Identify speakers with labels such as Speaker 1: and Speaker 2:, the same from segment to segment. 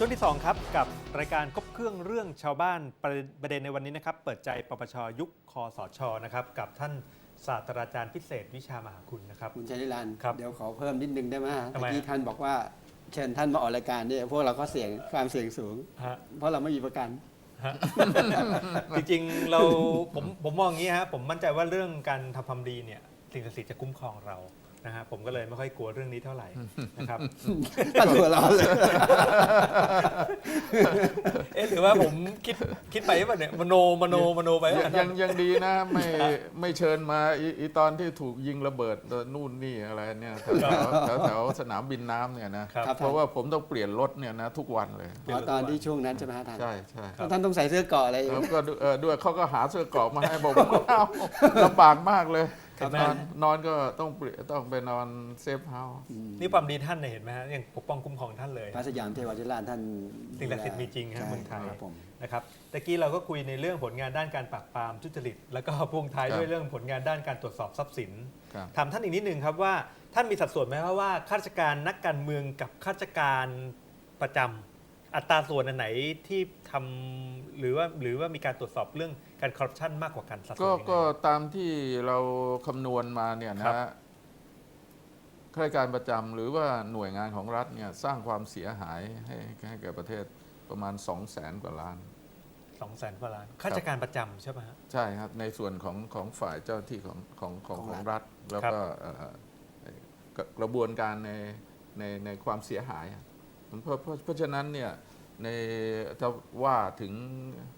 Speaker 1: ช่วงที่ 2 ครับ กับรายการครบเครื่องเรื่องชาวบ้านประประเด็นในวันนี้นะครับ เปิดใจปปชยุคคอสชนะครับ กับท่านศาสตราจารย์พิเศษวิชามหาคุณนะครับ
Speaker 2: คุณชัยนิรันดร์
Speaker 1: ครับ
Speaker 2: เดี๋ยวขอเพิ่มนิดนึงได้ไหมฮะ
Speaker 1: ทำไม
Speaker 2: เมื่อกี้
Speaker 1: ฮะ
Speaker 2: ท่านบอกว่าเชิญท่านมาออกรายการเนี่ยพวกเราก็เสี่ยงความเสี่ยงสูง
Speaker 1: ฮะ
Speaker 2: เพราะเราไม่มีประกัน
Speaker 1: ฮะจริงๆเราผมผมมองอย่างนี้ฮะผมมั่นใจว่าเรื่องการทำความดีเนี่ยสิ่งศักดิ์สิทธิ์จะคุ้มครองเรา นะฮะผมก็เลยไม่ค่อยกลัวเรื่องนี้เท่าไหร่นะครับ
Speaker 2: ท่านหัวเราะเลย
Speaker 1: เอ๊ะหรือว่าผมคิดคิดไปป่ะเนี่ยมโนมโนมโนไป
Speaker 3: ยัง
Speaker 1: ป่ะ
Speaker 3: ยังยังดีนะไม่ไม่เชิญมาอีอีตอนที่ถูกยิงระเบิดนู่นนี่อะไรเนี่ยแถวแถวแถวแถวสนามบินน้ำเนี่ยนะครับ
Speaker 2: ครับ
Speaker 3: เพราะว่าผมต้องเปลี่ยนรถเนี่ยนะทุกวันเลย
Speaker 2: อ๋อตอนที่ช่วงนั้นใช่ไหมฮะท่าน
Speaker 3: ใช่ใช่
Speaker 2: ท่านต้องใส่เสื้อเกราะอะไร
Speaker 3: แล้วก็ดูเออด้วยเขาก็หาเสื้อกรอกมาให้บอกว่าเอาลำบากมากเลย
Speaker 1: ครับ
Speaker 3: นอนนอนก็ต้องเปลี่ยนต้องไปนอนเซฟเฮาส์
Speaker 1: นี่ความดีท่านเนี่ยเห็นไหมฮะยังปกป้องคุ้มครองท่านเลย
Speaker 2: พระสยามเทวาธิราชท่าน
Speaker 1: สิ่งศักดิ์สิทธิ์มีจริงฮะ
Speaker 2: ใช่
Speaker 1: เมืองไทย
Speaker 2: ครับผม
Speaker 1: นะครับตะกี้เราก็คุยในเรื่องผลงานด้านการปราบปรามทุจริต แล้วก็พ่วงท้ายด้วยเรื่องผลงานด้านการตรวจสอบทรัพย์สิน
Speaker 3: ครับ
Speaker 1: ถามท่านอีกนิดนึงครับว่าท่านมีสัดส่วนไหมครับว่าข้าราชการนักการเมืองกับข้าราชการประจำ อัตราส่วนอันไหนที่ทำหรือว่าหรือว่ามีการตรวจสอบเรื่องการคอร์รัปชันมากกว่ากันสัดส่วน
Speaker 3: ก็
Speaker 1: ยังไง
Speaker 3: ก็ตามที่เราคำนวณมาเนี่ย
Speaker 1: ครั
Speaker 3: นะ
Speaker 1: บ
Speaker 3: ข้าราชการประจำหรือว่าหน่วยงานของรัฐเนี่ยสร้างความเสียหายให้ให้แก่ประเทศประมาณ 2 0 0แสนกว่าล้าน
Speaker 1: สองแสนกว่าล้านข้าราชการประจำใช่ไหมฮะ
Speaker 3: ใช่ครับ ในส่วนของของฝ่ายเจ้าที่ของของของ
Speaker 2: ของ
Speaker 3: ของ
Speaker 2: รั
Speaker 3: รั
Speaker 2: ฐ
Speaker 3: ฐแล้วก็เอ่อเอ่อกระกระบวนการในในในความเสียหายอะเพราะเพราะเพราะฉะนั้นเนี่ย ในถ้าว่าถึง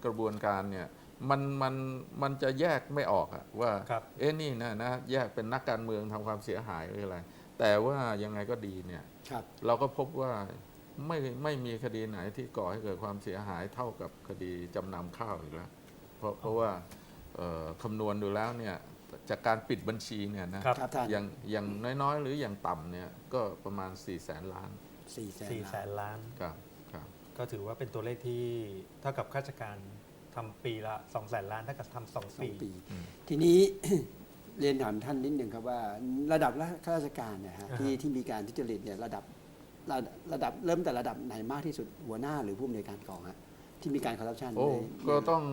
Speaker 3: กระบวนการเนี่ยมันมันมันจะแยกไม่ออกอะว่า
Speaker 1: ครับ
Speaker 3: เอ๊ะนี่นะนะแยกเป็นนักการเมืองทำความเสียหายหรืออะไร แต่ว่ายังไงก็ดีเนี่ย
Speaker 2: ครับ
Speaker 3: เราก็พบว่าไม่ไม่มีคดีไหนที่ก่อให้เกิดความเสียหายเท่ากับคดีจำนำข้าวอีกแล้วเพราะเพราะว่าเอ่อคำนวณดูแล้วเนี่ยจากการปิดบัญชีเนี่ยนะครับ
Speaker 2: ครับท่าน
Speaker 3: อย่างอย่างน้อยๆ หรืออย่างต่ำเนี่ยก็ประมาณ4ี่แสนล้าน
Speaker 2: สี่แสน
Speaker 1: สี่แสนล้าน
Speaker 3: ครับครับ
Speaker 1: ก็ถือว่าเป็นตัวเลขที่เท่ากับข้าราชการทำปีละ2 0 0แสนล้านเท่ากับทำสอง
Speaker 2: สอง
Speaker 1: ปี
Speaker 2: ปี
Speaker 3: อืม
Speaker 2: ทีนี้ เรียนถามท่านนิดหนึ่งครับว่า ระดับข้าราชการเนะฮะ
Speaker 1: อ่าฮะ
Speaker 2: ที่ที่มีการทุจริตเนี่ยระดับระดับระดับเริ่มแต่ระดับไหนมากที่สุดหัวหน้าหรือผู้อำนวยการกองฮะที่มีการคอร์รัปชัน
Speaker 3: โอ้
Speaker 2: ใน
Speaker 3: ก็ต้อง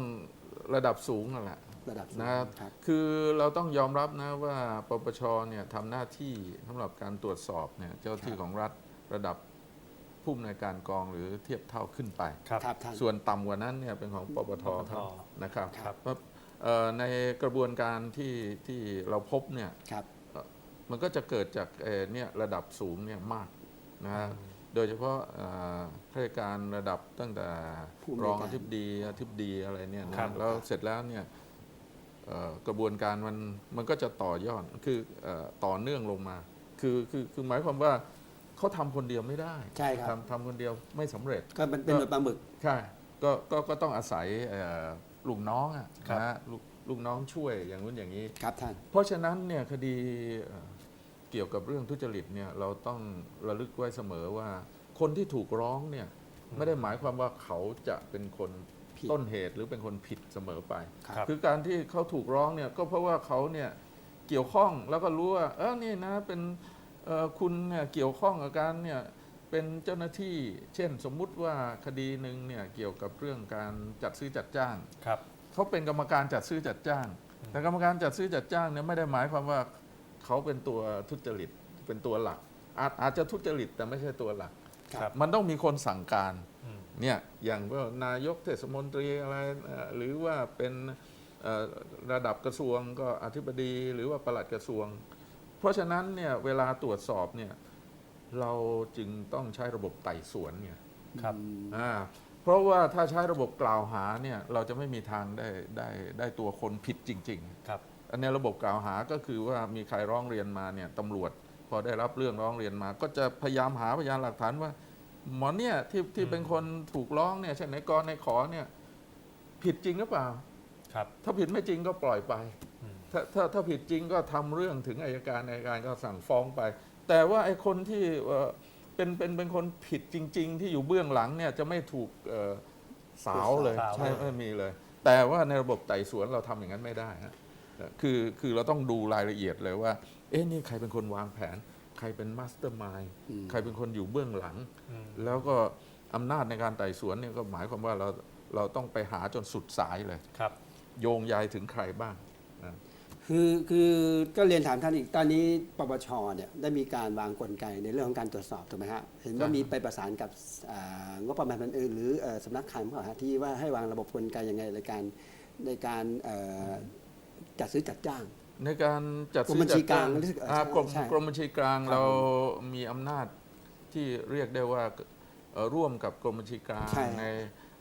Speaker 3: ระดับสูงนั่นแหละ
Speaker 2: ระดับสูง
Speaker 3: นะครับคือเราต้องยอมรับนะว่าปปชเนี่ยทำหน้าที่สำหรับการตรวจสอบเนี่ยเจ้าที่ของรัฐระดับ ผู้อำนวยการกองหรือเทียบเท่าขึ้นไป
Speaker 1: ครับ
Speaker 2: ครับท่าน
Speaker 3: ส่วนต่ำกว่านั้นเนี่ยเป็นของปปท
Speaker 1: ปปท
Speaker 3: ครับนะครับ
Speaker 2: ครับ
Speaker 3: เพราะเอ่อในกระบวนการที่ที่เราพบเนี่ย
Speaker 2: ครับ
Speaker 3: มันก็จะเกิดจากเอ่อเนี่ยระดับสูงเนี่ยมากนะฮะโดยเฉพาะเอ่อข้าราชการระดับตั้งแต่
Speaker 2: ผู้อำนวยการ
Speaker 3: รองอธิบดีอธิบดีอะไรเนี่ยนะครับแล้วเสร็จแล้วเนี่ยเอ่อกระบวนการมันมันก็จะต่อยอดคือเอ่อต่อเนื่องลงมา คือคือคือหมายความว่า เขาทำคนเดียวไม่ได้
Speaker 2: ใช่ครับ
Speaker 3: ทำทำคนเดียวไม่สำเร็จ
Speaker 2: ก็มันเป็นหน่วยปลาหมึก
Speaker 3: ใช่ก็ก็ก็ต้องอาศัยเอ่อลูกน้องอะ
Speaker 1: ครับ
Speaker 3: นะฮะลูกลูกน้องช่วยอย่างนู้นอย่างนี้
Speaker 2: ครับท่าน
Speaker 3: เพราะฉะนั้นเนี่ยคดีเอ่อเกี่ยวกับเรื่องทุจริตเนี่ยเราต้องระลึกไว้เสมอว่า คนที่ถูกร้องเนี่ยไม่ได้หมายความว่าเขาจะเป็นคน
Speaker 2: ผิด
Speaker 3: ต้นเหตุหรือเป็นคนผิดเสมอไป
Speaker 1: ครับ
Speaker 3: คือการที่เขาถูกร้องเนี่ยก็เพราะว่าเขาเนี่ยเกี่ยวข้องแล้วก็รู้ว่าเออนี่นะเป็นเอ่อ คุณเนี่ยเกี่ยวข้องกับการเนี่ยเป็นเจ้าหน้าที่ เช่นสมมุติว่าคดีหนึ่งเนี่ยเกี่ยวกับเรื่องการจัดซื้อจัดจ้าง
Speaker 1: ครับ
Speaker 3: เขาเป็นกรรมการจัดซื้อจัดจ้าง แต่กรรมการจัดซื้อจัดจ้างเนี่ยไม่ได้หมายความว่าเขาเป็นตัวทุจริตเป็นตัวหลัก อาจอาจจะทุจริตแต่ไม่ใช่ตัวหลัก
Speaker 1: ครับ
Speaker 3: มันต้องมีคนสั่งการ
Speaker 1: อืม
Speaker 3: เนี่ยอย่างว่านายกเทศมนตรีอะไรเอ่อหรือว่าเป็นเอ่อระดับกระทรวงก็อธิบดีหรือว่าปลัดกระทรวง เพราะฉะนั้นเนี่ยเวลาตรวจสอบเนี่ยเราจึงต้องใช้ระบบไต่สวนเนี่ย
Speaker 1: ครับ
Speaker 2: อืม
Speaker 3: อ่าเพราะว่าถ้าใช้ระบบกล่าวหาเนี่ยเราจะไม่มีทางได้ได้ได้ตัวคนผิดจริง
Speaker 1: ครับ
Speaker 3: ๆอันในระบบกล่าวหาก็คือว่ามีใครร้องเรียนมาเนี่ยตำรวจพอได้รับเรื่องร้องเรียนมา ก็จะพยายามหาพยานหลักฐานว่า หมอเนี่ยที่ที่เป็นคนถูกร้องเนี่ยเช่นในกรในขอเนี่ยผิดจริงหรือเปล่า
Speaker 1: ครับ
Speaker 3: ถ้าผิดไม่จริงก็ปล่อยไป
Speaker 1: อืม
Speaker 3: ถ้าถ้าถ้าผิดจริงก็ทำเรื่องถึงอายการอายการก็สั่งฟ้องไป แต่ว่าไอ้คนที่เอ่อเป็นเป็นเป็นคนผิดจริง ๆ ที่อยู่เบื้องหลังเนี่ยจะไม่ถูกเอ่อสาวเลย
Speaker 1: สาว
Speaker 3: ใช่
Speaker 1: เลย
Speaker 3: ไม่มีเลย แต่ว่าในระบบไต่สวนเราทำอย่างนั้นไม่ได้ฮะเอ่อคือคือเราต้องดูรายละเอียดเลยว่า เอ๊ะนี่ใครเป็นคนวางแผน ใครเป็นมาสเตอร์มาย
Speaker 2: อืม
Speaker 3: ใครเป็นคนอยู่เบื้องหลัง
Speaker 1: อืม
Speaker 3: แล้วก็อำนาจในการไต่สวนเนี่ยก็หมายความว่าเราเราต้องไปหาจนสุดสายเลย
Speaker 1: ครับ
Speaker 3: โยงใยถึงใครบ้างนะ
Speaker 2: คือคือก็เรียนถามท่านอีกตอนนี้ปปชเนี่ยได้มีการวางกลไกในเรื่องของการตรวจสอบถูกไหมฮะเห็นว่ามีไปประสานกับอ่างบประมาณพันอื่นหรือเอ่อสำนักคลังเปล่าฮะที่ว่าให้วางระบบกลไกยังไงในการในการเอ่อจัดซื้อจัดจ้าง
Speaker 3: ในการจัด
Speaker 2: กรม
Speaker 3: ซื้อ
Speaker 2: บัญชี
Speaker 3: จัดจ้าง
Speaker 2: กลางรู้สึกเออ
Speaker 3: อ่า
Speaker 2: ใช่
Speaker 3: กรม
Speaker 2: ใช่
Speaker 3: กรมบัญชีกลาง
Speaker 2: ครับ
Speaker 3: เรามีอำนาจที่เรียกได้ว่าเอ่อร่วมกับกรมบัญชีกลาง
Speaker 2: ใช่
Speaker 3: ใน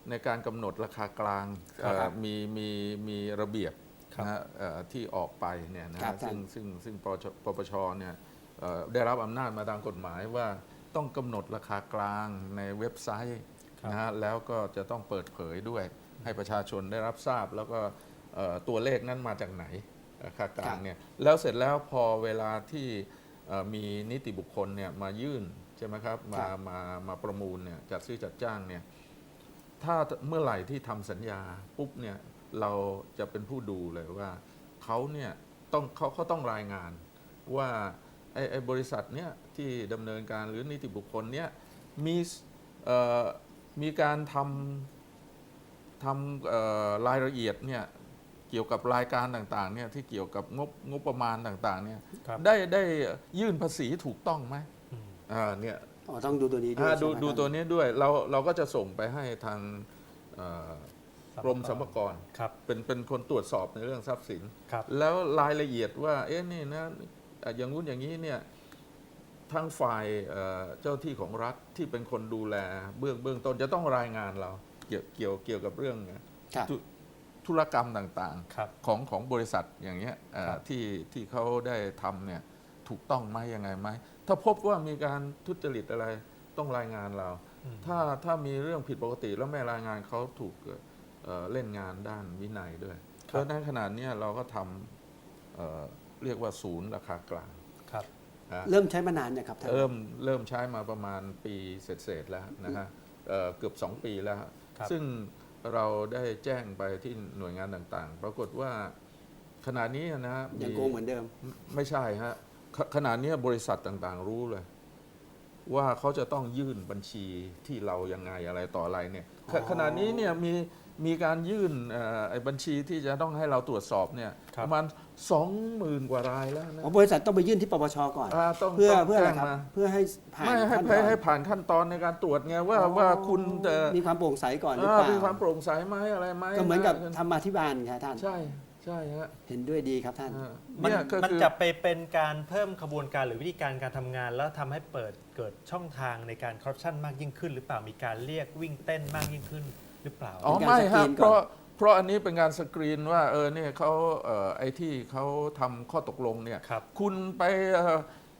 Speaker 3: ในการกำหนดราคากลาง
Speaker 1: ครับ
Speaker 3: เอ่อมีมีมีระเบียบ
Speaker 1: ครับ
Speaker 3: นะฮะเอ่อที่ออกไปเนี่ยนะ
Speaker 2: ครั
Speaker 3: ฮะ
Speaker 2: บท่าน
Speaker 3: ซึ่งซึ่งซึ่งปชปปชเนี่ยเอ่อได้รับอำนาจมาตามกฎหมายว่าต้องกำหนดราคากลางในเว็บไซต์
Speaker 1: ครับ
Speaker 3: นะฮะแล้วก็จะต้องเปิดเผยด้วย ให้ประชาชนได้รับทราบ แล้วก็เอ่อตัวเลขนั้นมาจากไหนราคากลางเนี่ยแล้วเสร็จแล้วพอเวลาที่เอ่อมีนิติบุคคลเนี่ยมายื่นใช่ไหมครับมามามาประมูลเนี่ยจัดซื้อจัดจ้างเนี่ยถ้าเมื่อไหร่ที่ทำสัญญาปุ๊บเนี่ย เราจะเป็นผู้ดูเลยว่าเขาเนี่ยต้องเขาเขาต้องรายงานว่าไอ้ไอ้บริษัทเนี่ยที่ดำเนินการหรือนิติบุคคลเนี่ยมีเอ่อมีการทำทำเอ่อรายละเอียดเนี่ยเกี่ยวกับรายการต่างๆเนี่ยที่เกี่ยวกับงบงบประมาณต่างๆเนี่ย
Speaker 1: ครับ
Speaker 3: ได้ได้ยื่นภาษีถูกต้องไหม
Speaker 1: อืม
Speaker 3: อ่าเนี่ย
Speaker 2: อ๋อต้องดูตัวนี้ด้วย
Speaker 3: อ่าดู
Speaker 2: ใช่ไหม
Speaker 3: ดู
Speaker 2: ท่าน
Speaker 3: ตัวนี้ด้วยเราเราก็จะส่งไปให้ทางเอ่อ กรมสรรพากร
Speaker 1: ครับ
Speaker 3: เป็นเป็นคนตรวจสอบในเรื่องทรัพย์สิน
Speaker 1: ครับ
Speaker 3: แล้วรายละเอียดว่า เอ๊ะนี่นะอะอย่างงู้นอย่างนี้เนี่ยทางฝ่ายเอ่อเจ้าที่ของรัฐที่เป็นคนดูแลเบื้องเบื้องต้นจะต้องรายงานเราเกี่ยวเกี่ยวเกี่ยวกับเรื่อง
Speaker 2: ครับ
Speaker 3: ธุธุรกรรมต่างๆ
Speaker 1: ครับ
Speaker 3: ของของบริษัทอย่างเงี้ยเอ่อ
Speaker 1: ครับ
Speaker 3: ที่ที่เขาได้ทำเนี่ยถูกต้องไหมยังไงไหมถ้าพบว่ามีการทุจริตอะไรต้องรายงานเรา
Speaker 1: อืม
Speaker 3: ถ้าถ้ามีเรื่องผิดปกติแล้วไม่รายงานเขาถูกเอ่อ เล่นงานด้านวินัยด้วย เพราะฉะนั้นขนาดนี้ยเราก็ทำเอ่อเรียกว่าศูนย์ราคากลาง
Speaker 1: ครับ
Speaker 3: นะ
Speaker 2: เริ่มใช้มานานเนี่ยครับท่าน
Speaker 3: เริ่มเริ่มใช้มาประมาณปีเศษๆแล้วนะฮะเอ่อเกือบ 2 ปีแล้ว
Speaker 1: ครับ
Speaker 3: ซึ่งเราได้แจ้งไปที่หน่วยงานต่างๆ ปรากฏว่าขณะนี้นะฮะ
Speaker 2: ยัง
Speaker 3: มี
Speaker 2: โกงเหมือนเดิม
Speaker 3: ไม่ใช่ฮะขขณะนี้บริษัทต่างๆรู้เลย ว่าเขาจะต้องยื่นบัญชีที่เรายังไงอะไรต่ออะไรเนี่ยข
Speaker 2: อ๋อ
Speaker 3: ขณะนี้เนี่ยมี มีการยื่นเอ่อไอ้บัญชีที่จะต้องให้เราตรวจสอบเนี่ย
Speaker 1: ครับ
Speaker 3: ประมาณสองหมื่นกว่ารายแล้วนะ
Speaker 2: อ๋อบริษัทต้องไปยื่นที่ปปชก่อน
Speaker 3: อ่าต้อง
Speaker 2: เพื่อ
Speaker 3: ต้อง
Speaker 2: เพื่ออะไร
Speaker 3: แจ้ง
Speaker 2: ครับ
Speaker 3: มา
Speaker 2: เพื่อให้ผ่าน
Speaker 3: ไม่ให้
Speaker 2: ขั้นต
Speaker 3: ให้
Speaker 2: อน
Speaker 3: ให้ผ่านขั้นตอนในการตรวจไงว่า
Speaker 2: อ๋อ
Speaker 3: ว่าคุณเอ่อ
Speaker 2: มีความโปร่งใสก่อนหรือ
Speaker 3: อ่า
Speaker 2: เปล่า
Speaker 3: มีความโปร่งใสไหมอะไรไหม
Speaker 2: ก็เหมือนกับะธรรมาธิบาลครับท่าน
Speaker 3: ใช่ใช่ฮะ
Speaker 2: เห็นด้วยดีครับท่าน
Speaker 3: อ่า
Speaker 1: มัน
Speaker 3: เนี่ยก็
Speaker 1: มัน
Speaker 3: คือ
Speaker 1: จะไปเป็นการเพิ่มขบวนการหรือวิธีการการทำงาน แล้วทำให้เปิดเกิดช่องทางในการคอร์รัปชันมากยิ่งขึ้น หรือเปล่ามีการเรียกวิ่งเต้นมากยิ่งขึ้นห รือเปล่า
Speaker 3: อ๋อ
Speaker 2: มีการ
Speaker 3: ไม่
Speaker 2: สกรี
Speaker 3: ฮะ
Speaker 2: น
Speaker 3: เพ
Speaker 2: ก่อน
Speaker 3: ราะเพราะอันนี้เป็นการสกรีนว่าเออเนี่ยเขาเอ่อไอ้ที่เขาทำข้อตกลงเนี่ย
Speaker 1: ครับ
Speaker 3: คุณไปเอ่อ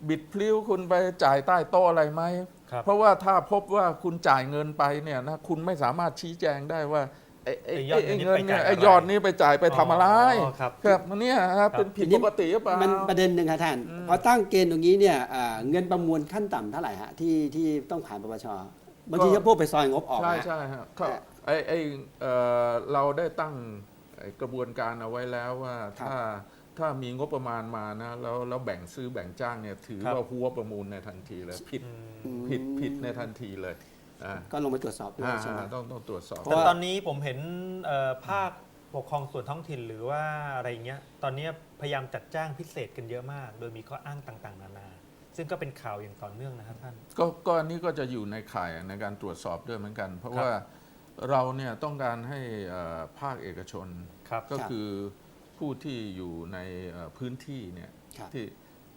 Speaker 3: บิดพลิ้วคุณไปจ่ายใต้โต๊ะอะไรไหม
Speaker 1: ครับ
Speaker 3: เพราะว่าถ้าพบว่าคุณจ่ายเงินไปเนี่ยนะคุณไม่สามารถชี้แจงได้ว่าไอ้ไอ้
Speaker 1: ไอ้ยอด
Speaker 3: ไอ้
Speaker 1: นี้
Speaker 3: เงินเนี่ย
Speaker 1: ไปจ่าย
Speaker 3: ไอ้
Speaker 1: อะไร
Speaker 3: ยอดนี้ไปจ่ายไปทำอะไร
Speaker 1: อ๋อครับ
Speaker 3: ครับมันเนี่ยครับเป็นผิด
Speaker 2: ทีนี้
Speaker 3: ปกติหรือเปล่า
Speaker 2: มันประเด็นหนึ่งครับท่าน
Speaker 3: อืม
Speaker 2: พอตั้งเกณฑ์ตรงนี้เนี่ยอ่าเงินประมวลขั้นต่ำเท่าไหร่ฮะที่ที่ต้องผ่านปปชบางทีก็พวกไปซอยงบออก
Speaker 3: ใช่
Speaker 2: นะ
Speaker 3: ใช่ฮะเขา
Speaker 2: แต่
Speaker 3: ไอ้ไอ้เอ่อเราได้ตั้งไอ้กระบวนการเอาไว้แล้วว่า
Speaker 2: ครับ
Speaker 3: ถ้าถ้ามีงบประมาณมานะแล้วแล้วแบ่งซื้อแบ่งจ้างเนี่ยถือ
Speaker 1: ครับ
Speaker 3: ว่าหัวประมูลในทันทีเลยผิด
Speaker 1: อืม
Speaker 3: ผิดผิดในทันทีเลยอ่า
Speaker 2: ก็ลงไปตรวจสอบด้วย
Speaker 3: อ่า
Speaker 2: ใช่ไหม
Speaker 3: ต้องต้องตรวจสอบ
Speaker 2: เพราะ
Speaker 1: แต่
Speaker 2: ว่า
Speaker 1: ตอนนี้ผมเห็นเอ่อภาคปกครองส่วนท้องถิ่นหรือว่าอะไรเงี้ย ตอนนี้พยายามจัดจ้างพิเศษกันเยอะมาก โดยมีข้ออ้างต่างๆ นานา ซึ่งก็เป็นข่าวอย่างต่อเนื่องนะครับท่าน
Speaker 3: ก็ก็อันนี้ก็จะอยู่ในข่ายในการตรวจสอบด้วยเหมือนกัน เพราะ
Speaker 1: ครับ
Speaker 3: ว่า เราเนี่ยต้องการให้เอ่อภาคเอกชน
Speaker 1: ครับ
Speaker 3: ก็คือผู้ที่อยู่ในเอ่อพื้นที่เนี่ย
Speaker 2: ครับ
Speaker 3: ที่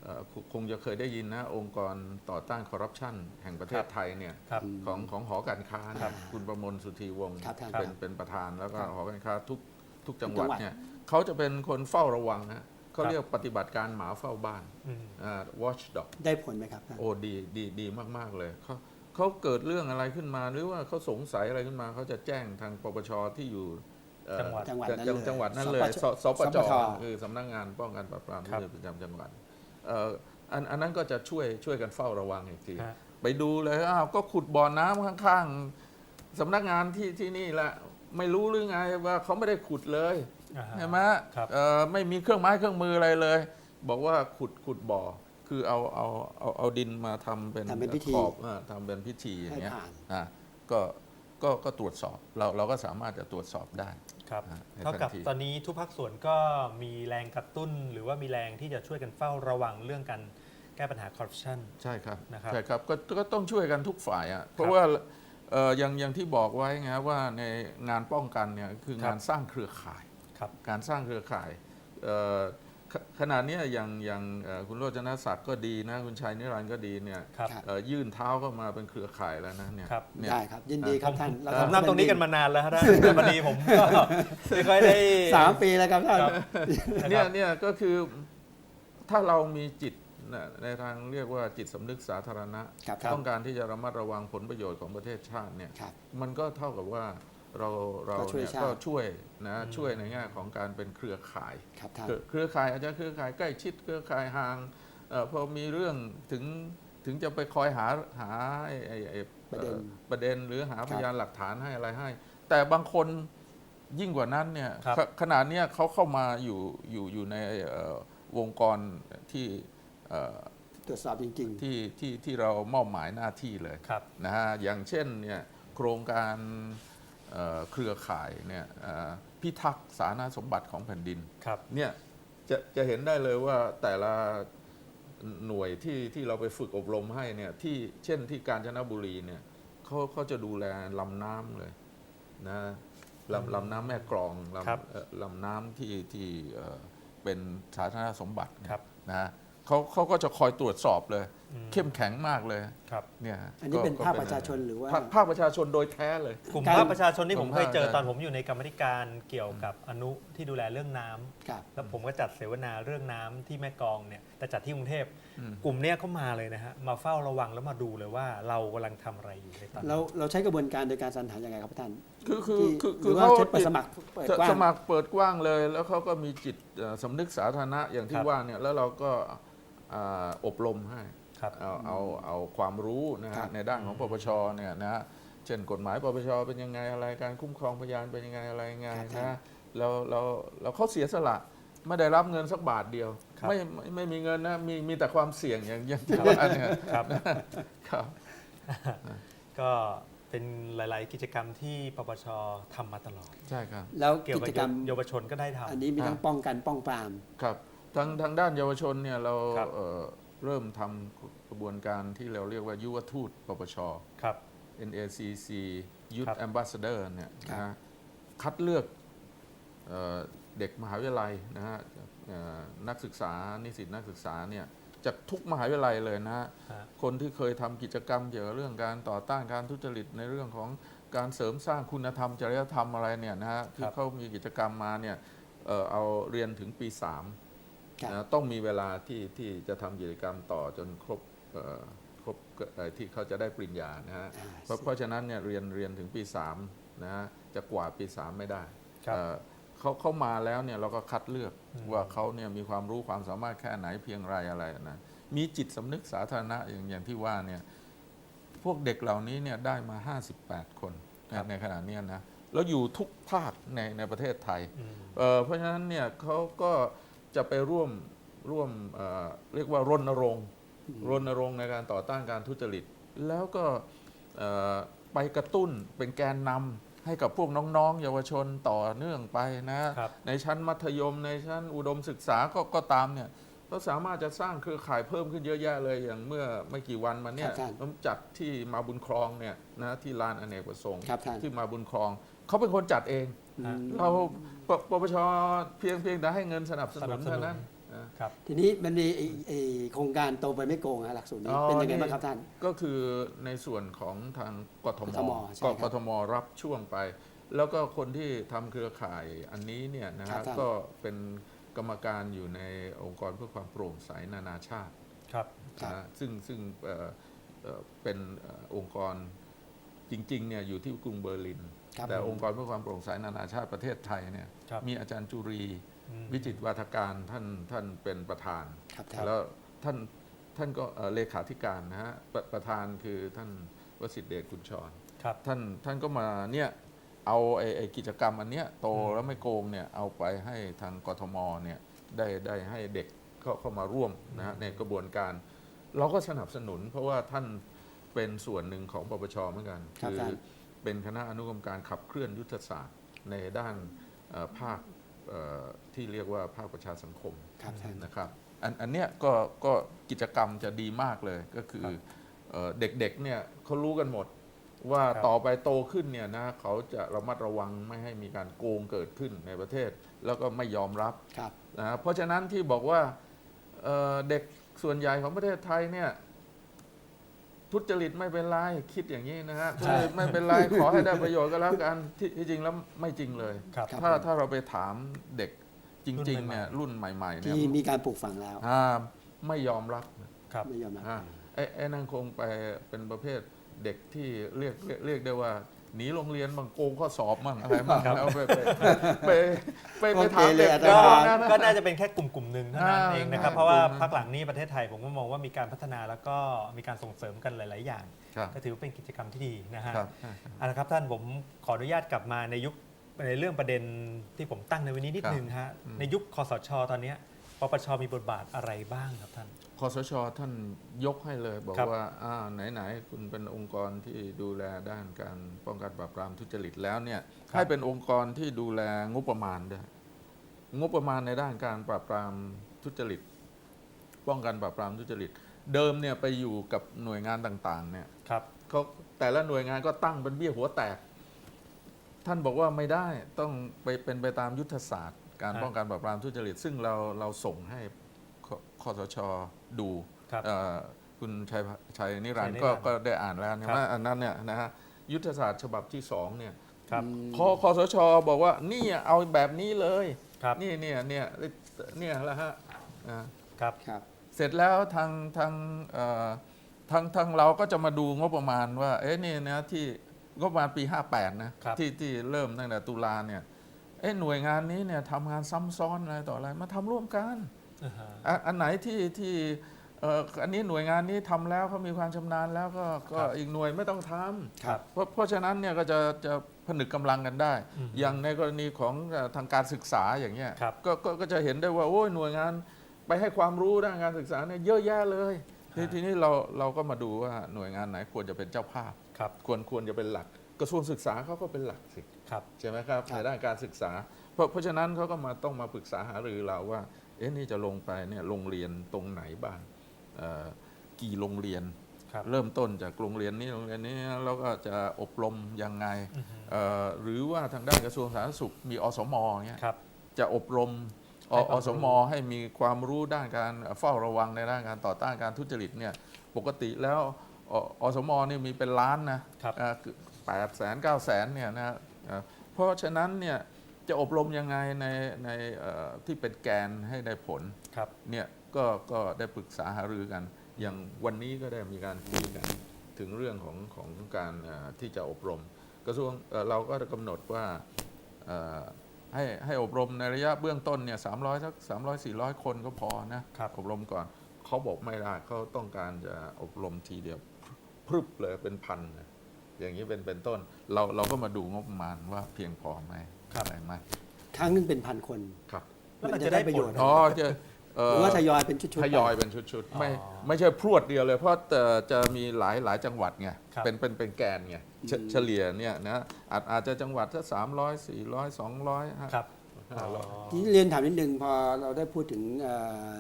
Speaker 3: เอ่อคคงจะเคยได้ยินนะองค์กรต่อต้านคอร์รัปชันแห่งประเทศ
Speaker 1: ครับ
Speaker 3: ไทยเนี่ย
Speaker 1: ครับ
Speaker 3: ของของหอการค้านะ
Speaker 2: ครับ
Speaker 3: คุณประมลสุธีวงศ์
Speaker 2: ครับท่าน
Speaker 3: เป็นเป็นประธานแล้วก็
Speaker 2: ครับ
Speaker 3: หอการค้าทุกทุกจังห
Speaker 2: ทุกจั
Speaker 3: วัด
Speaker 2: งหวัด
Speaker 3: เนี่ยเขาจะเป็นคนเฝ้าระวังนะเขา
Speaker 1: ครับ
Speaker 3: เรียกปฏิบัติการหมาเฝ้าบ้าน
Speaker 1: อืม
Speaker 3: อ่า watchdog
Speaker 2: ได้ผลไหมครับท่าน
Speaker 3: โอ้ดีดีดีมาก ๆ เลยเขา เขาเกิดเรื่องอะไรขึ้นมา หรือว่าเขาสงสัยอะไรขึ้นมาเขาจะแจ้งทางปปชที่อยู่เอ่อ
Speaker 1: จังหวัด
Speaker 2: จังหวัดนั้น
Speaker 3: จัง
Speaker 2: เลย
Speaker 3: จังหวัดนั้นเลย
Speaker 2: สปช
Speaker 3: สสปจ
Speaker 2: สปช
Speaker 3: คือสำนักงานป้องกันปราบปราม
Speaker 1: ครับ
Speaker 3: ทุจริตประจำจังหวัดเอ่ออันอันนั้นก็จะช่วยช่วยกันเฝ้าระวังอีกที
Speaker 1: ฮะ
Speaker 3: ไปดูเลยอ้าวก็ขุดบ่อน้ำข้างๆสำนักงานที่ที่นี่แหละไม่รู้หรือไงว่าเขาไม่ได้ขุดเลย
Speaker 1: อ่าฮะ
Speaker 3: ใช่ไหม
Speaker 1: ครับ
Speaker 3: เอ่อไม่มีเครื่องไม้เครื่องมืออะไรเลย บอกว่าขุดขุดบ่อ คือเอาเอาเอาเอาดินมาทำเป็น
Speaker 2: ทำเป็นพิธี
Speaker 3: ขอบเออทำเป็นพิธีอย่างเงี้ย
Speaker 2: ให้ผ่าน
Speaker 3: อะก็ก็ก็ตรวจสอบเราเราก็สามารถจะตรวจสอบได้
Speaker 1: ครับ
Speaker 3: อ่าใน
Speaker 1: เท่ากับ
Speaker 3: ทันที
Speaker 1: ตอนนี้ทุกภาคส่วนก็มีแรงกระตุ้น หรือว่ามีแรงที่จะช่วยกันเฝ้าระวังเรื่องการแก้ปัญหาคอร์รัปชัน
Speaker 3: ใช่ครับ
Speaker 1: นะครับ
Speaker 3: ใช่ครับก็ก็ต้องช่วยกันทุกฝ่ายอะเพราะว่าเอ่ออย่างอย่างที่บอกไว้ไงว่าในงานป้องกันเนี่ยคือ
Speaker 1: ครับ
Speaker 3: งานสร้างเครือข่าย
Speaker 1: ครับ
Speaker 3: การสร้างเครือข่ายเอ่อ ขขนาดเนี้ยอย่างอย่างเอ่อคุณโรจนศักดิ์ก็ดีนะ คุณชัยนิรันดร์ก็ดีเนี่ย
Speaker 1: ครับ
Speaker 3: เอ่อยื่นเท้าเข้ามาเป็นเครือข่ายแล้วนะเนี่ย
Speaker 1: ครับ
Speaker 3: เนี่ย
Speaker 2: ได้ครับยินดีครับท่าน
Speaker 1: ผม
Speaker 2: เา
Speaker 1: ผม
Speaker 2: ทำ
Speaker 1: นำตรงนี้กันมานานแล้วฮะท่านแต่พอดีผมก็ไม่ค่อยได้
Speaker 2: สามปีแล้วครับท่าน
Speaker 1: ครับ นะค
Speaker 3: เนี่
Speaker 1: รั
Speaker 3: ย
Speaker 1: บ
Speaker 3: เนี่ยก็คือถ้าเรามีจิตนะในทางเรียกว่าจิตสำนึกสาธารณะ
Speaker 2: ครับ
Speaker 3: ต้องการที่จะระมัดระวังผลประโยชน์ของประเทศชาติเนี่ย
Speaker 2: ครับ
Speaker 3: มันก็เท่ากับว่า เราเรา
Speaker 2: ก็ช่วย
Speaker 3: เนี่ย
Speaker 2: ชาติ
Speaker 3: ก็ช่วยนะช่วยในแง่ของการเป็นเครือข่าย
Speaker 2: ครับท่าน
Speaker 3: เครือเครือข่ายอาจจะเครือข่ายใกล้ชิดเครือข่ายห่างเอ่อพอมีเรื่องถึงถึงจะไปคอยหาหาไอ้ไอ้ไอ้
Speaker 2: ประเด็น
Speaker 3: อ่อประเด็นหรือหา
Speaker 2: ครับ
Speaker 3: พยานหลักฐานให้อะไรให้ แต่บางคนยิ่งกว่านั้นเนี่ย
Speaker 1: ครับ
Speaker 3: ขขนาดเนี้ยเขาเข้ามาอยู่อยู่อยู่ในเอ่อวงกรที่เอ่อ
Speaker 2: ตรวจสอบจริง
Speaker 3: ที่ที่ที่เรามอบหมายหน้าที่เลย
Speaker 1: ครับ
Speaker 3: นะฮะอย่างเช่นเนี่ยโครงการ เอ่อเครือข่ายเนี่ยเอ่อพิทักษ์สาธารณสมบัติของแผ่นดิน
Speaker 1: ครับ
Speaker 3: เนี่ยจะจะเห็นได้เลยว่าแต่ละหน่วยที่ที่เราไปฝึกอบรมให้เนี่ยที่เช่นที่กาญจนบุรีเนี่ยเขาเขาจะดูแลลำน้ำเลยนะลำลำน้ำแม่กลอง
Speaker 1: ครับ
Speaker 3: ลำเอ่อลำน้ำที่ที่เอ่อเป็นสาธารณสมบัติเนี่ย
Speaker 1: ครับ
Speaker 3: นะเขาเขาก็จะคอยตรวจสอบเลย
Speaker 1: อืม
Speaker 3: เข้มแข็งมากเลย
Speaker 1: ครับ
Speaker 3: เนี่ย
Speaker 2: ๆอันนี้เป็น
Speaker 3: ก็
Speaker 2: ภาค
Speaker 3: ก็
Speaker 2: ประชาชนหรือว่า
Speaker 3: ภาคภาคประชาชนโดยแท้เลย
Speaker 1: กลุ่ม
Speaker 2: การ
Speaker 1: ภาคประชาชนที่ผมเคยเจอ
Speaker 3: ผมว่า
Speaker 1: ตอนผมอยู่ในกรรมาธิการเกี่ยวกับอนุที่ดูแลเรื่องน้ำ
Speaker 2: ครับ
Speaker 1: แล้วผมก็จัดเสวนาเรื่องน้ำที่แม่กลองเนี่ยแต่จัดที่กรุงเทพ
Speaker 3: อืม
Speaker 1: กลุ่มเนี้ยเขามาเลยนะฮะมาเฝ้าระวังแล้วมาดูเลยว่าเรากำลังทำอะไรอยู่ในตอนนี้
Speaker 2: เราเราใช้กระบวนการโดยการสรรหายังไงครับท่าน
Speaker 3: คือคือ
Speaker 2: ที่
Speaker 3: คือ
Speaker 2: ห
Speaker 3: คื
Speaker 2: รือ
Speaker 3: อ
Speaker 2: ว่า
Speaker 3: เขา
Speaker 2: ใช้เปิดสมัครเปิดกว้าง
Speaker 3: สมัครเปิดกว้างเลย แล้วเขาก็มีจิตเอ่อสำนึกสาธารณะอย่างที่
Speaker 1: ครับ
Speaker 3: ว่าเนี่ยแล้วเราก็อ่าอบรมให้
Speaker 1: ครับ
Speaker 3: เอาเอาเอาความรู้นะ
Speaker 2: ครั
Speaker 3: ฮะ
Speaker 2: บ
Speaker 3: ในด้านของปปชเนี่ยนะฮะเช่นกฎหมายปปชเป็นยังไงอะไรการคุ้มครองพยานเป็นยังไงอะไรยังไงนะแล้วแล้วแล้วเขาเสียสละไม่ได้รับเงินสักบาทเดียว
Speaker 1: ครับ
Speaker 3: ไม่ไม่ไม่มีเงินนะมีมีแต่ความเสี่ยงอย่างอย่างที่ว่าเนี่ย
Speaker 1: ครับ
Speaker 3: ครับ
Speaker 1: ก็เป็นหลาย ๆ กิจกรรมที่ปปชทำมาตลอด
Speaker 3: ใช่ครับ
Speaker 2: แล้ว
Speaker 1: เกี่ยว
Speaker 2: กิ
Speaker 1: กับ
Speaker 2: จกรรม
Speaker 1: เยาวชนก็ได้ทำ
Speaker 2: อันนี้มีทั้งป้องกันป้องปราม
Speaker 3: ครับทางทางด้านเยาวชนเนี่ยเรา
Speaker 1: ครับ
Speaker 3: เอ่อ เริ่มทำกระบวนการที่เราเรียกว่ายุวทูตปปช
Speaker 1: ครับ
Speaker 3: NACC Youth
Speaker 1: ครับ
Speaker 3: Ambassador เนี่ย
Speaker 2: ครับ
Speaker 3: นะฮะคัดเลือกเอ่อเด็กมหาวิทยาลัยนะฮะเอ่อนักศึกษานิสิตนักศึกษาเนี่ยจากทุกมหาวิทยาลัยเลยนะฮะ
Speaker 1: ฮะ
Speaker 3: คนที่เคยทำกิจกรรมเกี่ยวกับเรื่องการต่อต้านการทุจริตในเรื่องของการเสริมสร้างคุณธรรมจริยธรรมอะไรเนี่ยนะฮะที่เขามีกิจกรรมมาเนี่ยเอ่อเอาเรียนถึงปี3
Speaker 2: ครับ
Speaker 3: นะต้องมีเวลาที่ที่จะทำกิจกรรมต่อจนครบเอ่อครบเอ่อที่เขาจะได้ปริญญานะฮะ
Speaker 2: อ่า
Speaker 3: เพราะเพราะฉะนั้นเนี่ยเรียนเรียนถึงปี3นะฮะจะกว่าปี 3 ไม่ได้
Speaker 1: ครับ
Speaker 3: เอ่อเขาเข้ามาแล้วเนี่ยเราก็คัดเลือก
Speaker 1: อืม
Speaker 3: ว่าเขาเนี่ยมีความรู้ความสามารถแค่ไหนเพียงไรอะไรนะมีจิตสำนึกสาธารณะอย่างอย่างที่ว่าเนี่ยพวกเด็กเหล่านี้เนี่ยได้มา 58 คนนะในขณะเนี้ยนะแล้วอยู่ทุกภาคในในประเทศไทย
Speaker 1: อืม
Speaker 3: เอ่อเพราะฉะนั้นเนี่ยเขาก็ จะไปร่วมร่วมเอ่อเรียกว่ารณรงค์รณรงค์ในการต่อต้านการทุจริต แล้วก็เอ่อไปกระตุ้นเป็นแกนนำให้กับพวกน้องๆ เยาวชนต่อเนื่องไปนะ
Speaker 1: ครับ
Speaker 3: ในชั้นมัธยมในชั้นอุดมศึกษาก็ก็ตามเนี่ยก็สามารถจะสร้างเครือข่ายเพิ่มขึ้นเยอะแยะเลยอย่างเมื่อไม่กี่วันมาเนี่ย
Speaker 2: ครับท่าน
Speaker 3: ผมจัดที่มาบุญครองเนี่ยนะที่ลานอเนกประสงค์
Speaker 2: ครับท่าน
Speaker 3: ที่มาบุญครอง เขาเป็นคนจัดเอง
Speaker 2: อืม
Speaker 3: เราปปปชเพียงเพียงแต่ให้เงินสนับสนุน
Speaker 1: สนับสนุน
Speaker 3: เท่านั้นอ่า
Speaker 1: ครับ
Speaker 2: ทีนี้มันมีไอ้ไอ้โครงการโตไปไม่โกงอะหลักสูตรนี้
Speaker 3: อ๋อ
Speaker 2: เป็นยังไง
Speaker 3: นี่
Speaker 2: บ้างครับท่าน
Speaker 3: ก็คือในส่วนของทางกทม
Speaker 2: กทมใช่
Speaker 3: ก็
Speaker 2: ครับ
Speaker 3: กทมรับช่วงไป แล้วก็คนที่ทำเครือข่ายอันนี้เนี่ยนะ
Speaker 2: ครั
Speaker 3: ฮะ
Speaker 2: บท่าน
Speaker 3: ก็เป็นกรรมการอยู่ในองค์กรเพื่อความโปร่งใสนานาชาติ
Speaker 1: ครับ
Speaker 3: นะฮะซึ่งซึ่งเอ่อเอ่อเป็นเอ่อองค์กร จริงๆเนี่ยอยู่ที่กรุงเบอร์ลิน
Speaker 2: ครับ
Speaker 3: แต่องค์กรเพื่อความโปร่งใสนานาชาติประเทศไทยเนี่ย
Speaker 1: ครับ
Speaker 3: มีอาจารย์จุรี
Speaker 1: อืม
Speaker 3: วิจิตรวาทการท่านท่านเป็นประธาน
Speaker 2: ครับท่าน
Speaker 3: แล้วท่านท่านก็เอ่อเลขาธิการนะฮะประประธานคือท่านวสิทธิเดชกุลชร
Speaker 1: ครับ
Speaker 3: ท่านท่านก็มาเนี่ยเอาไอ้ไอ้กิจกรรมอันเนี้ยโต
Speaker 1: อืม
Speaker 3: แล้วไม่โกงเนี่ยเอาไปให้ทางกทมเนี่ยได้ได้ให้เด็กเข้าเข้ามาร่วมนะฮะในกระบวนการ เราก็สนับสนุนเพราะว่าท่าน เป็นส่วนหนึ่งของปปชเหมือนกัน
Speaker 2: ครับ
Speaker 3: คื
Speaker 2: ท่าน
Speaker 3: เป็นคณะอนุกรรมการขับเคลื่อนยุทธศาสตร์ในด้านเอ่อภาคเอ่อที่เรียกว่าภาคประชาสังคม
Speaker 2: ครับท่าน
Speaker 3: นะครับอันอันเนี้ยก็ก็กิจกรรมจะดีมากเลยก็คือ
Speaker 1: ครับ
Speaker 3: เอ่อเด็กๆเนี่ยเขารู้กันหมดว่า
Speaker 1: ครับ
Speaker 3: ต่อไปโตขึ้นเนี่ยนะเขาจะระมัดระวังไม่ให้มีการโกงเกิดขึ้นในประเทศ แล้วก็ไม่ยอมรับ
Speaker 2: ครับ
Speaker 3: นะเพราะฉะนั้นที่บอกว่าเอ่อเด็กส่วนใหญ่ของประเทศไทยเนี่ย ทุจริตไม่เป็นไรคิดอย่างนี้นะฮะทุจริตไม่เป็นไรขอให้ได้ประโยชน์ก็แล้วกันที่ที่จริงแล้วไม่จริงเลย
Speaker 1: ครับ
Speaker 2: ครับ
Speaker 3: ถ้า
Speaker 2: ผม
Speaker 3: ถ้าเราไปถามเด็กจ
Speaker 1: รุ่น
Speaker 3: ริง
Speaker 1: ใหม่ๆ
Speaker 3: ๆเนี่ยรุ่นใหม่ๆเนี่ย
Speaker 2: ที่มีการปลูกฝังแล้ว
Speaker 3: อ่าไม่ยอมรับ
Speaker 1: ครับ
Speaker 2: ไม่ยอมรับ
Speaker 3: อ่าไอ้ไอ้นั่นคงไปเป็นประเภทเด็กที่เรียกเรียกเรียกได้ว่า หนีโรงเรียนบางโกงข้อสอบมั่งอะไรมั่ง
Speaker 1: ครับ
Speaker 3: แล้วไปไปไปไปไป
Speaker 2: โอเค
Speaker 3: ถาม
Speaker 2: เลย
Speaker 3: เด็ก
Speaker 2: อาจารย์
Speaker 3: เด็ก
Speaker 1: ก็
Speaker 3: พวกนั้นนะ
Speaker 1: ก็น่าจะเป็นแค่กลุ่มกลุ่มหนึ่งเท่านั้น
Speaker 3: อ่า
Speaker 1: เองนะครับ
Speaker 3: ใช่
Speaker 1: เพราะว่าก
Speaker 3: ลุ่มนั้น
Speaker 1: พักหลังนี้ประเทศไทยผมก็มองว่ามีการพัฒนาแล้วก็มีการส่งเสริมกันหลาย ๆ อย่าง
Speaker 3: ครับ
Speaker 1: ก็ถือว่าเป็นกิจกรรมที่ดีนะฮะ
Speaker 3: ครับ
Speaker 1: เอาละครับท่านผมขออนุญาตกลับมาในยุคในเรื่องประเด็นที่ผมตั้งในวันนี้นิด
Speaker 3: ครับ
Speaker 1: นึงฮะ
Speaker 3: อืม
Speaker 1: ในยุคคอสช ตอนเนี้ย ปปชมีบทบาทอะไรบ้างครับท่าน
Speaker 3: คอสชท่านยกให้เลยบอก
Speaker 1: ครับ
Speaker 3: ว่าอ่าไหนๆคุณเป็นองค์กรที่ดูแลด้านการป้องกันปราบปรามทุจริตแล้วเนี่ย ให้เป็นองค์กรที่ดูแลงบประมาณด้วยงบประมาณในด้านการปราบปรามทุจริต ป้องกันปราบปรามทุจริต เดิมเนี่ยไปอยู่กับหน่วยงานต่างๆ เนี่ย
Speaker 1: ครับ
Speaker 3: เขาแต่ละหน่วยงานก็ตั้งเป็นเบี้ยหัวแตก ท่านบอกว่าไม่ได้ต้องไปเป็นไปตามยุทธศาสตร์ การ
Speaker 1: ฮะ
Speaker 3: ป้องกันปราบปรามทุจริต ซึ่งเราเราส่งให้คคอสชดู
Speaker 1: ครับ
Speaker 3: เอ่อคุณชัยพชัยนิรันดร์
Speaker 1: ชัยนิรั
Speaker 3: ก็
Speaker 1: นดร์
Speaker 3: ก็ได้อ่านแล้วใช่ไหม
Speaker 1: ครับ
Speaker 3: อันนั้นเนี่ยนะฮะยุทธศาสตร์ฉบับที่สองเนี่ย
Speaker 1: ครับ
Speaker 3: พอคอสชบอกว่านี่เอาแบบนี้เลย
Speaker 1: ครับ
Speaker 3: นี่เนี่ยเนี่ยเนี่ยแหละฮะอ่า
Speaker 1: ครับ
Speaker 2: ครับ
Speaker 3: เสร็จแล้วทางทางเอ่อทางทางเราก็จะมาดูงบประมาณว่าเอ๊ะนี่นะที่งบประมาณปี 58 นะครับที่ที่เริ่มตั้งแต่ตุลาเนี่ย เอ๊ะหน่วยงานนี้เนี่ยทำงานซ้ำซ้อนอะไรต่ออะไรมาทำร่วมกัน
Speaker 1: อ่าฮะ
Speaker 3: อะอันไหนที่ที่เอ่ออันนี้หน่วยงานนี้ทำแล้วเขามีความชำนาญแล้วก็ก็
Speaker 1: ครับ
Speaker 3: อีกหน่วยไม่ต้องทำ
Speaker 1: ครับ
Speaker 3: เพราะเพราะฉะนั้นเนี่ยก็จะจะผนึกกำลังกันได้
Speaker 1: อืม
Speaker 3: อย่างในกรณีของเอ่อทางการศึกษาอย่างเงี้ย
Speaker 1: ครับ
Speaker 3: ก็ก็ก็จะเห็นได้ว่าโอ้ยหน่วยงานไปให้ความรู้ด้านการศึกษาเนี่ยเยอะแยะเลยที
Speaker 1: ฮะ
Speaker 3: ทีนี้เราเราก็มาดูว่าหน่วยงานไหนควรจะเป็นเจ้าภาพ
Speaker 1: ครับ
Speaker 3: ควรควรจะเป็นหลัก กระทรวงศึกษาเขาก็เป็นหลักสิ
Speaker 1: ครับ
Speaker 3: ใช่ไหมครับ
Speaker 2: ครับ
Speaker 3: ในด้านการศึกษา เพราะเพราะฉะนั้นเขาก็มาต้องมาปรึกษาหารือเราว่าเอ๊ะนี่จะลงไปเนี่ยโรงเรียนตรงไหนบ้างเอ่อกี่โรงเรียน
Speaker 1: ครับ
Speaker 3: เริ่มต้นจากโรงเรียนนี้โรงเรียนนี้แล้วก็จะอบรมยังไง
Speaker 1: อือฮึ
Speaker 3: เอ่อหรือว่าทางด้านกระทรวงสาธารณสุขมีอสมเงี้ย
Speaker 1: ครับ
Speaker 3: จะอบรมอ
Speaker 1: ให้ความรู้
Speaker 3: อสมให้มีความรู้ด้านการเฝ้าระวังในด้านการต่อต้านการทุจริตเนี่ยปกติแล้วออสมนี่มีเป็นล้านนะครับแปดแสนเก้าแสนเนี่ยนะ เอ่อเพราะฉะนั้นเนี่ยจะอบรมยังไงในในเอ่อที่เป็นแกนให้ได้ผล
Speaker 1: ครับ
Speaker 3: เนี่ยก็ก็ได้ปรึกษาหารือกัน อย่างวันนี้ก็ได้มีการคุยกัน ถึงเรื่องของของการเอ่อที่จะอบรม กระทรวงเอ่อเราก็จะกำหนดว่าเอ่อให้ให้อบรมในระยะเบื้องต้นเนี่ยสามร้อยสักสามร้อยสี่ร้อยคนก็พอนะครับอบรมก่อนเขาบอกไม่ได้เขาต้องการจะอบรมทีเดียวพรึบเลยเป็นพันนะ อย่างนี้เป็นเป็นต้น เราเราก็มาดูงบประมาณว่าเพียงพอไหม
Speaker 1: ครับ
Speaker 3: อะไรไหม
Speaker 2: ครั้งหนึงเป็นพันคน
Speaker 3: ครับ
Speaker 1: แล้วมันจะได้
Speaker 2: ประโยชน์
Speaker 1: ผล
Speaker 3: อ๋อจะเอ่
Speaker 2: ห
Speaker 3: อ
Speaker 2: รือว่าทยอยเป็นชุดๆ
Speaker 3: ทยอย
Speaker 2: ไป
Speaker 3: เป็นชุดๆไม่
Speaker 1: อ๋อ
Speaker 3: ไม่ใช่พรวดเดียวเลย เพราะแต่จะมีหลายหลายจังหวัดไง
Speaker 1: ครับ
Speaker 3: เป็นเป็นเป็นแกนไงเฉ
Speaker 2: อืม
Speaker 3: เฉลี่ยเนี่ยนะอาจอาจจะจังหวัดถ้าสามร้อยสี่ร้อยสองร้อย
Speaker 1: ครับ
Speaker 3: ห้าร้อย
Speaker 2: ทีนี้เรียนถามนิดนึงพอเราได้พูดถึงเอ่อ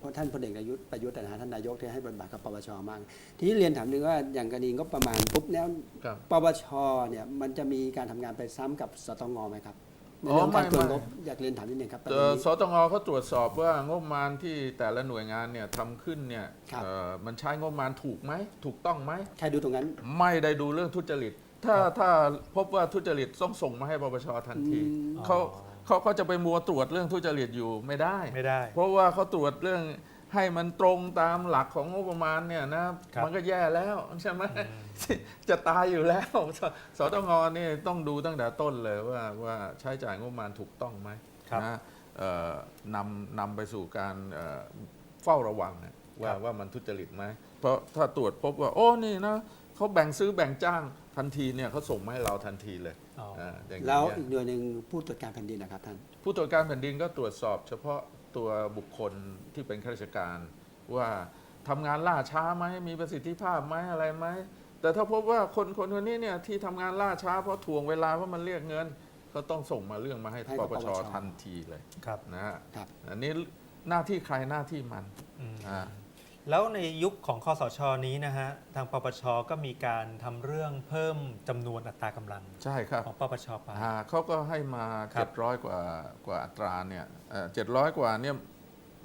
Speaker 2: พอท่านพลเอกประยุทธ์ประยุทธ์นะฮะท่านนายกที่ให้บทบาทกับปปชมาก ทีนี้เรียนถามนึงว่าอย่างกรณีงบประมาณปุ๊บแล้ว
Speaker 3: ครับ
Speaker 2: ปปชเนี่ยมันจะมีการทำงานไปซ้ำกับสตงไหมครับใน
Speaker 3: อ๋อ
Speaker 2: เรื่องการ
Speaker 3: ไม่
Speaker 2: ตรวจ
Speaker 3: ไม่
Speaker 2: งบอยากเรียนถามนิดนึงครับประ
Speaker 3: เอ่
Speaker 2: เด็น
Speaker 3: อ
Speaker 2: นี้
Speaker 3: สตงเขาตรวจสอบว่างบประมาณที่แต่ละหน่วยงานเนี่ยทำขึ้นเนี่ย
Speaker 2: ครับ
Speaker 3: เอ่อมันใช้งบประมาณถูกไหมถูกต้องไหม
Speaker 2: ใครดูตรงนั้น
Speaker 3: ไม่ได้ดูเรื่องทุจริต ถ้าถ้าพบว่าทุจริตต้องส่งมาให้ปปชทันที
Speaker 2: อืม
Speaker 3: เขา เขาเขาจะไปมัวตรวจเรื่องทุจริตอยู่ไม่ได้
Speaker 1: ไม่ได้
Speaker 3: เพราะว่าเขาตรวจเรื่องให้มันตรงตามหลักของงบประมาณเนี่ยนะครับมันก็แย่แล้วใช่ไหมจะตายอยู่แล้วสสตงนี่ต้องดูตั้งแต่ต้นเลยว่าว่าใช้จ่ายงบประมาณถูกต้องไหม
Speaker 1: ครับ
Speaker 3: นะเอ่อนำนำไปสู่การเอ่อเฝ้าระวังนะว่า
Speaker 1: ครับ
Speaker 3: ว่ามันทุจริตไหมเพราะถ้าตรวจพบว่า โอ้นี่นะเขาแบ่งซื้อแบ่งจ้างทันทีเนี่ยเขาส่งมาให้เราทันทีเลย
Speaker 1: อ๋อ
Speaker 3: อ่าอย่างนี้
Speaker 2: แล้ว
Speaker 3: เนี่ย
Speaker 2: อีกหน่วยหนึ่งผู้ตรวจการแผ่นดินนะครับท่าน
Speaker 3: ผู้ตรวจการแผ่นดินก็ตรวจสอบเฉพาะตัวบุคคลที่เป็นข้าราชการว่าทำงานล่าช้าไหมมีประสิทธิภาพไหมอะไรไหมแต่ถ้าพบว่าคนคนคนนี้เนี่ยที่ทำงานล่าช้าเพราะถ่วงเวลาเพราะมันเรียกเงิน ก็ต้องส่งมาเรื่องมาให้
Speaker 2: ให้
Speaker 3: ป
Speaker 2: กับ
Speaker 3: ปช
Speaker 2: ปปช
Speaker 3: ทันทีเลย
Speaker 1: ครับ
Speaker 3: นะฮะ
Speaker 2: ครับ
Speaker 3: อันนี้หน้าที่ใครหน้าที่มัน
Speaker 1: อืม
Speaker 3: อ่า
Speaker 1: แล้วในยุคของคอสชนี้นะฮะทางปปชก็มีการทำเรื่องเพิ่มจำนวนอัตรากำลัง
Speaker 3: ใช่ครับ
Speaker 1: ของปปชไป
Speaker 3: อ่าเขาก็ให้มา
Speaker 1: ครับ
Speaker 3: 700กว่ากว่าอัตราเนี่ยเจ็ดร้อยกว่าเนี่ย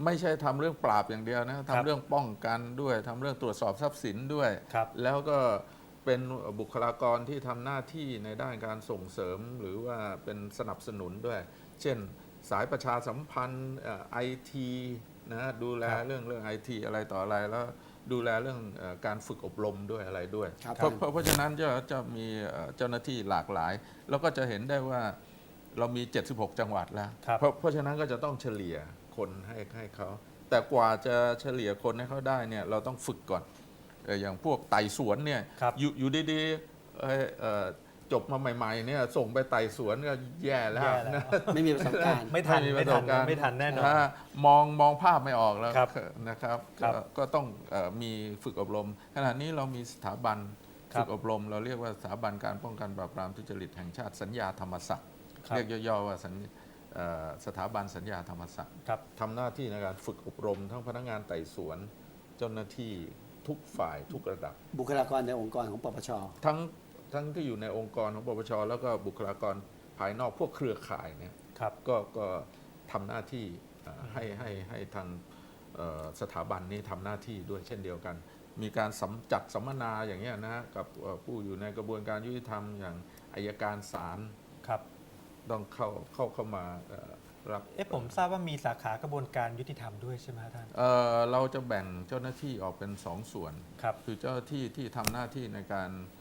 Speaker 3: ไม่ใช่ทำเรื่องปราบอย่างเดียวนะทำเรื่องป้องกันด้วยทำเรื่องตรวจสอบทรัพย์สินด้วย
Speaker 1: ครับ แล้ว
Speaker 3: แล้วก็เป็นบุคลากรที่ทำหน้าที่ในด้านการส่งเสริมหรือว่าเป็นสนับสนุนด้วย เช่นสายประชาสัมพันธ์ไอที นะดูแล
Speaker 1: ครับ
Speaker 3: เรื่องเรื่องไอทีอะไรต่ออะไรแล้วดูแลเรื่องเออการฝึกอบรมด้วยอะไรด้วย
Speaker 2: ครับ
Speaker 3: เพราะเพราะเพราะฉะนั้นจะจะมีเอ่อเจ้าหน้าที่หลากหลาย แล้วก็จะเห็นได้ว่าเรามี 76 จังหวัดแล้ว
Speaker 1: ครับ
Speaker 3: เพราะเพราะฉะนั้นก็จะต้องเฉลี่ยคนให้ให้เขาแต่กว่าจะเฉลี่ยคนให้เขาได้เนี่ยเราต้องฝึกก่อนเอ่ออย่างพวกไต่สวนเนี่ย
Speaker 1: ครับ
Speaker 3: อยู่อยู่ดีๆเอ่อเอ่อ จบมาใหม่ๆเนี่ยส่งไปไต่สวนก็แย่แล้ว
Speaker 1: แย่แล้ว
Speaker 3: นะ
Speaker 2: ไม่มีประสบการณ์
Speaker 1: ไม่ทัน
Speaker 3: ไม่มี
Speaker 1: ไม่
Speaker 3: ประส
Speaker 1: ทั
Speaker 3: บ
Speaker 1: น
Speaker 3: การณ์
Speaker 1: ไม่ทันแน่นอน
Speaker 3: ถ้ามองมองภาพไม่ออกแล้ว
Speaker 1: ครับ
Speaker 3: นะครับ
Speaker 1: ครับ
Speaker 3: ก็ก็ต้องเอ่อมีฝึกอบรม ขณะนี้เรามีสถาบัน
Speaker 1: ครับ
Speaker 3: ฝึกอบรม เราเรียกว่าสถาบันการป้องกันปราบปรามทุจริตแห่งชาติสัญญาธรรมศักดิ์
Speaker 1: ครับ
Speaker 3: เรียกย่อๆว่าสัญเอ่อสถาบันสัญญาธรรมศักดิ์
Speaker 1: ครับ
Speaker 3: ทำหน้าที่ในการฝึกอบรม ทั้งพนักงานไต่สวน เจ้าหน้าที่ทุกฝ่ายทุกระดับ
Speaker 2: บุคลากรในองค์กรของปปช
Speaker 3: ทั้ง ทั้งที่อยู่ในองค์กรของปปชแล้วก็บุคลากรภายนอกพวกเครือข่ายเนี่ย
Speaker 1: ครับ
Speaker 3: ก็ก็ทำหน้าที่เอ่อให้ให้ให้ทางเอ่อสถาบันนี้ทำหน้าที่ด้วยเช่นเดียวกัน มีการสำจัดสัมมนาอย่างเงี้ยนะฮะกับเอ่อผู้อยู่ในกระบวนการยุติธรรมอย่างอายการศาล
Speaker 1: ครับ
Speaker 3: ต้องเข้าเข้าเข้ามาเอ่อรับ
Speaker 1: เอ๊ะผมทราบว่ามีสาขากระบวนการยุติธรรมด้วยใช่ไหมฮะท่าน
Speaker 3: เอ่อเราจะแบ่งเจ้าหน้าที่ออกเป็นสองส่วน
Speaker 1: ครับ
Speaker 3: คือเจ้าหน้าที่ที่ทำหน้าที่ในการเอ่อ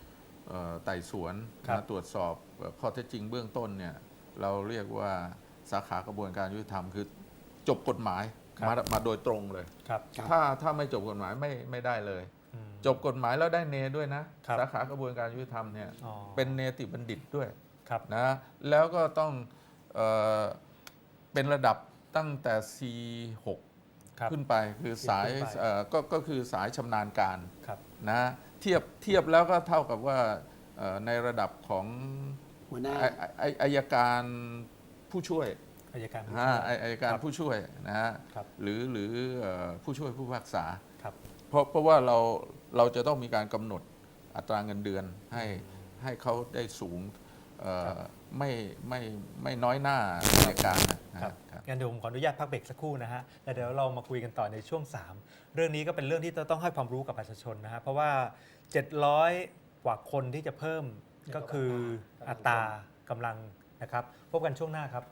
Speaker 3: ไต่สวน
Speaker 1: ครับ
Speaker 3: นะตรวจสอบเอ่อข้อเท็จจริงเบื้องต้นเนี่ยเราเรียกว่าสาขากระบวนการยุติธรรมคือจบกฎหมาย
Speaker 1: ครับ
Speaker 3: มามาโดยตรงเลย
Speaker 1: ครับ
Speaker 2: ครับ
Speaker 3: ถ้าถ้าไม่จบกฎหมายไม่ไม่ได้เลย
Speaker 1: อืม
Speaker 3: จบกฎหมายแล้วได้เนด้วยนะ
Speaker 1: ครับ
Speaker 3: สาขากระบวนการยุติธรรมเนี่ย
Speaker 1: อ๋อ
Speaker 3: เป็นเนติบัณฑิตด้วย
Speaker 1: ครับ
Speaker 3: นะแล้วก็ต้องเออเป็นระดับตั้งแต่ C6
Speaker 1: ครับ
Speaker 3: ขึ้นไปคือสาย
Speaker 1: ขึ้นไป
Speaker 3: เอ่อก็ก็คือสายชำนาญการ
Speaker 1: ครับ
Speaker 3: นะ เทียบเทียบแล้วก็เท่ากับว่าเอ่อในระดับของ
Speaker 2: หัวหน้า
Speaker 3: ไอ้ไอ้อายการผู้ช่วย
Speaker 1: อายการผู้
Speaker 3: ฮะ
Speaker 1: ช่วย
Speaker 3: ไอ้อายการ
Speaker 1: ครับ
Speaker 3: ผู้ช่วยนะฮะ
Speaker 1: ครับ
Speaker 3: หรือหรือเอ่อผู้ช่วยผู้พิพากษา
Speaker 1: ครับ
Speaker 3: เพราะเพราะว่าเราเราจะต้องมีการกำหนดอัตราเงินเดือนให้ให้เขาได้สูง เอ่อ
Speaker 1: ครับ
Speaker 3: ไม่ไม่ไม่น้อยหน้าในการนะ
Speaker 1: ค
Speaker 3: ค
Speaker 1: รั
Speaker 3: รั
Speaker 1: บบ
Speaker 3: ครับ
Speaker 1: งั้นเดี๋ยวผมขออนุญาตพักเบรกสักครู่นะฮะแล้วเดี๋ยวเรามาคุยกันต่อในช่วง 3 เรื่องนี้ก็เป็นเรื่องที่ต้องให้ความรู้กับประชาชนนะฮะเพราะว่า 700 กว่าคนที่จะเพิ่มก็คืออัตรากำลังนะครับ พบกันช่วงหน้าครับ